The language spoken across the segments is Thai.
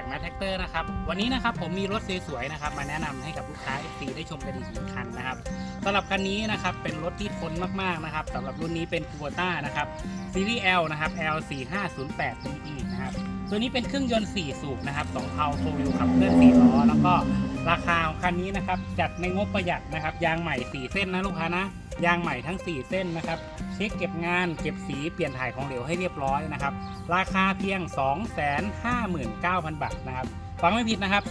จากนัทแท็กเตอร์นะครับ วันนี้นะครับผมมีรถสวยๆนะครับ มาแนะนำให้กับลูกค้า FC ได้ชมกันอีกหนึ่งคันนะครับสำหรับคันนี้นะครับเป็นรถที่ทนมากๆนะครับสำหรับรุ่นนี้เป็น k u b o t a นะครับซีรีส์ L นะครับ L 4 5 0 8 DE นะครับตัวนี้เป็นเครื่องยนต์ 4 สูบนะครับ2เพาโฟวิลขับเคลื่อน4ล้อแล้วก็ นนี้นะครับจัดในงบประหยัดนะครับ ยางใหม่ 4 เส้นนะลูกค้านะยางใหม่ทั้ง 4 เส้นนะครับ เช็คเก็บงานเก็บสีเปลี่ยนถ่ายของเหลวให้เรียบร้อยนะครับ ราคาเพียง 259,000 บาทนะครับฟังไม่ผิดนะครับ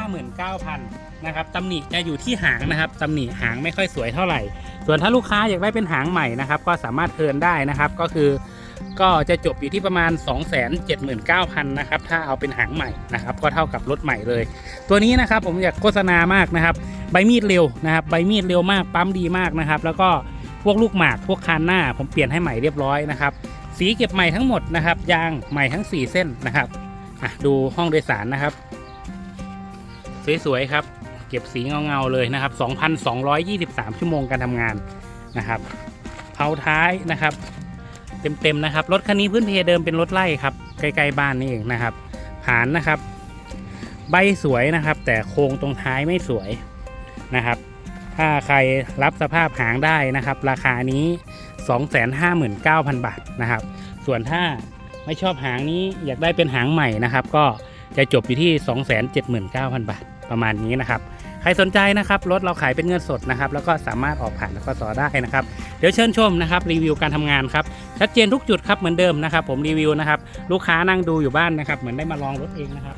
259,000นะครับตำหนิจะอยู่ที่หางนะครับตำหนิหางไม่ค่อยสวยเท่าไหร่ ส่วนถ้าลูกค้าอยากได้เป็นหางใหม่นะครับ ก็สามารถเทินได้นะครับ ก็คือ ก็จะจบอยู่ที่ประมาณ 279,000นะครับถ้าเอาเป็นหางใหม่นะครับก็เท่ากับรถใหม่เลย ตัวนี้นะครับผมอยากโฆษณามากนะครับใบมีดเร็วนะครับใบมีดเร็วมากปั๊มดีมากนะครับแล้วก็พวกลูกหมากพวกคานหน้า ผมเปลี่ยนให้ใหม่เรียบร้อยนะครับสีเก็บใหม่ทั้งหมดนะครับยางใหม่ทั้ง 4 เส้นนะครับดูห้องโดยสารนะครับ สวยๆครับ เก็บสีเงาๆเลยนะครับ 2,223 ชั่วโมงการทำงานนะครับเผาท้ายนะครับ เต็มๆนะครับ รถคันนี้พื้นเพเดิมเป็นรถไล่ครับใกล้ๆบ้านนี่เองนะครับผานนะครับ ใบสวยนะครับ แต่โครงตรงท้ายไม่สวยนะครับ ถ้าใครรับสภาพหางได้นะครับ ราคานี้ 259,000 บาทนะครับ ส่วนถ้าไม่ชอบหางนี้อยากได้เป็นหางใหม่นะครับ ก็จะจบอยู่ที่ 279,000 บาทประมาณนี้นะครับ ใครสนใจนะครับรถเราขายเป็นเงินสดนะครับ แล้วก็สามารถออกผ่านแล้วก็ต่อได้นะครับ เดี๋ยวเชิญชมนะครับรีวิวการทำงานครับชัดเจนทุกจุดครับเหมือนเดิมนะครับ ผมรีวิวนะครับลูกค้านั่งดูอยู่บ้านนะครับ เหมือนได้มาลองรถเองนะครับ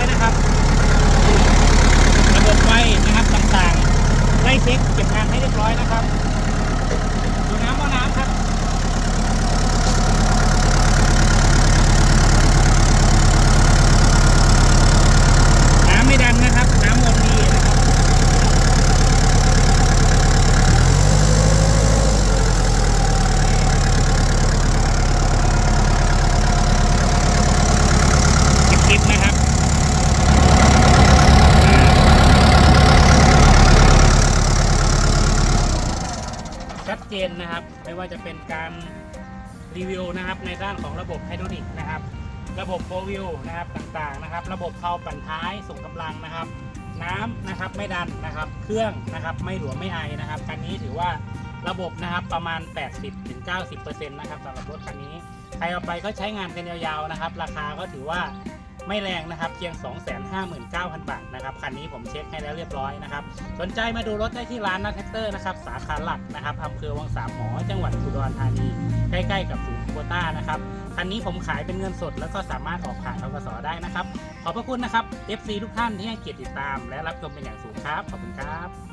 อยนะครับ ระบบไฟนะครับต่างๆไล่เช็คเก็บงานให้เรียบร้อยนะครับดูน้ำว่าน้ำครับ น้ำไม่ดันนะครับ น้ำวนดีนะครับ คลิปๆนะครับ ชัดเจนนะครับ ไม่ว่าจะเป็นการรีวิวนะครับในด้านของระบบไฮดรอลิกนะครับ ระบบโฟวิวนะครับต่างๆนะครับ ระบบเพาปั่นท้ายส่งกำลังนะครับ น้ำนะครับไม่ดันนะครับ เครื่องนะครับไม่หลวมไม่ไอนะครับคันนี้ถือว่าระบบนะครับประมาณ 80-90%นะครับสำหรับรถคันนี้ ใครเอาไปก็ใช้งานกันยาวๆนะครับ ราคาก็ถือว่า ไม่แรงนะครับเพียง 259,000 บาทนะครับคันนี้ผมเช็คให้แล้วเรียบร้อยนะครับสนใจมาดูรถได้ที่ร้านนัทแท็กเตอร์นะครับสาขาหลักนะครับอำเภอวังสามหมอจังหวัดอุดรธานีใกล้ๆกับศูนย์โคต้านะครับคันนี้ผมขายเป็นเงินสด แล้วก็สามารถออกผ่านทกสได้นะครับ ขอบพระคุณนะครับ FC ทุกท่านที่ให้เกียรติติดตาม และรับชมเป็นอย่างสูงครับขอบคุณครับ